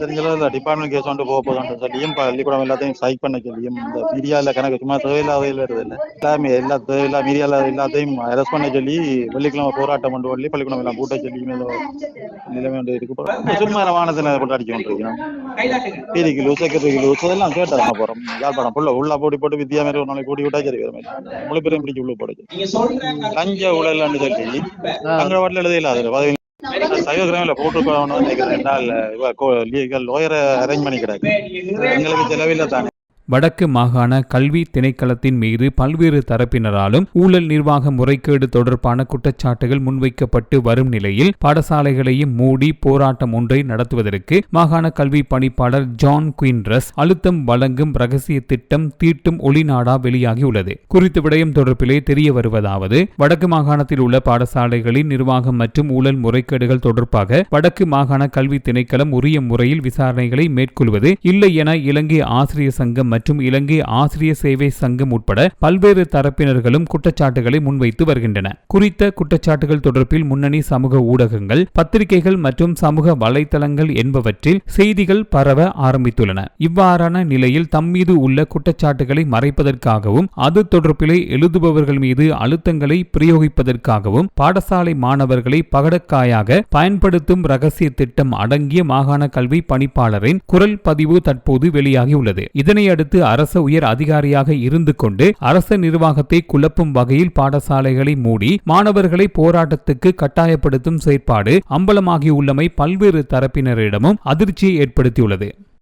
தெரிஞ்சல department case வந்து போக போதும் சொல்லியும் பள்ளிக்கூடம் எல்லாத்தையும் ஸ்ட்ரைக் பண்ண சொல்லியும் இந்த மீடியாவில் கணக்கு சும்மா தேவையில்லாத வருது இல்லை. எல்லாமே எல்லா தேவையில்லா மீடியாவில் எல்லாத்தையும் அரெஸ்ட் பண்ண சொல்லி வெள்ளிக்கிழமை போராட்டம் கொண்டு சொல்லி பள்ளிக்கூடம் எல்லாம் கூட்ட சொல்லி நிலைமை வந்து இருக்கு. சும்மா வானத்தில் போட்டு அடிச்சு கொண்டிருக்கோம் பீரி கிலோ செக்ரட்டரி கிலோ அதெல்லாம் தான் போறோம். யாழ்ப்பாணம் புள்ள உள்ள போட்டி போட்டு வித்தியா மாதிரி ஒரு நாளைக்கு கூட்டி விட்டா சரி வர மாதிரி. முழு பேரையும் பிடிச்சி உள்ள போடுச்சு லஞ்ச ஊழல்னு சொல்லி. அங்க வாட்டில் எழுதையில அதுல. பதவி சைவகிராமில போட்டுக்கணும்னு நினைக்கிறேன் லோயரை அரேஞ்ச் பண்ணி கிடாது எங்களுக்கு செலவில்லை தானே. வடக்கு மாகாண கல்வி திணைக்களத்தின் மீது பல்வேறு தரப்பினராலும் ஊழல் நிர்வாக முறைகேடு தொடர்பான குற்றச்சாட்டுகள் முன்வைக்கப்பட்டு வரும் நிலையில் பாடசாலைகளையும் மூடி போராட்டம் ஒன்றை நடத்துவதற்கு மாகாண கல்வி பணிப்பாளர் ஜான் குயின்ரஸ் அழுத்தம் வழங்கும் ரகசிய திட்டம் தீட்டும் ஒளிநாடா வெளியாகியுள்ளது. குறித்த விடயம் தொடர்பிலே தெரிய வருவதாவது வடக்கு மாகாணத்தில் உள்ள பாடசாலைகளின் நிர்வாகம் மற்றும் ஊழல் முறைகேடுகள் தொடர்பாக வடக்கு மாகாண கல்வி திணைக்களம் உரிய முறையில் விசாரணைகளை மேற்கொள்வது இல்லை என இலங்கை ஆசிரியர் சங்கம் மற்றும் இலங்கை ஆசிரியர் சேவை சங்கம் உட்பட பல்வேறு தரப்பினர்களும் குற்றச்சாட்டுகளை முன்வைத்து வருகின்றன. குறித்த குற்றச்சாட்டுகள் தொடர்பில் முன்னணி சமூக ஊடகங்கள் பத்திரிகைகள் மற்றும் சமூக வலைதளங்கள் என்பவற்றில் செய்திகள் பரவ ஆரம்பித்துள்ளன. இவ்வாறான நிலையில் தம் மீது உள்ள குற்றச்சாட்டுகளை மறைப்பதற்காகவும் அது தொடர்பிலே எழுதுபவர்கள் மீது அழுத்தங்களை பிரயோகிப்பதற்காகவும் பாடசாலை மாணவர்களை பகடக்காயாக பயன்படுத்தும் ரகசிய திட்டம் அடங்கிய மாகாண கல்வி பணிப்பாளரின் குரல் பதிவு தற்போது வெளியாகியுள்ளது. இதனையடுத்து அடுத்து அரச உயர் அதிகாரியாக இருந்து கொண்டு அரச நிர்வாகத்தை குழப்பும் வகையில் பாடசாலைகளை மூடி மாணவர்களை போராட்டத்துக்கு கட்டாயப்படுத்தும் செயற்பாடு அம்பலமாகியுள்ளமை பல்வேறு தரப்பினரிடமும் அதிர்ச்சியை ஏற்படுத்தியுள்ளது.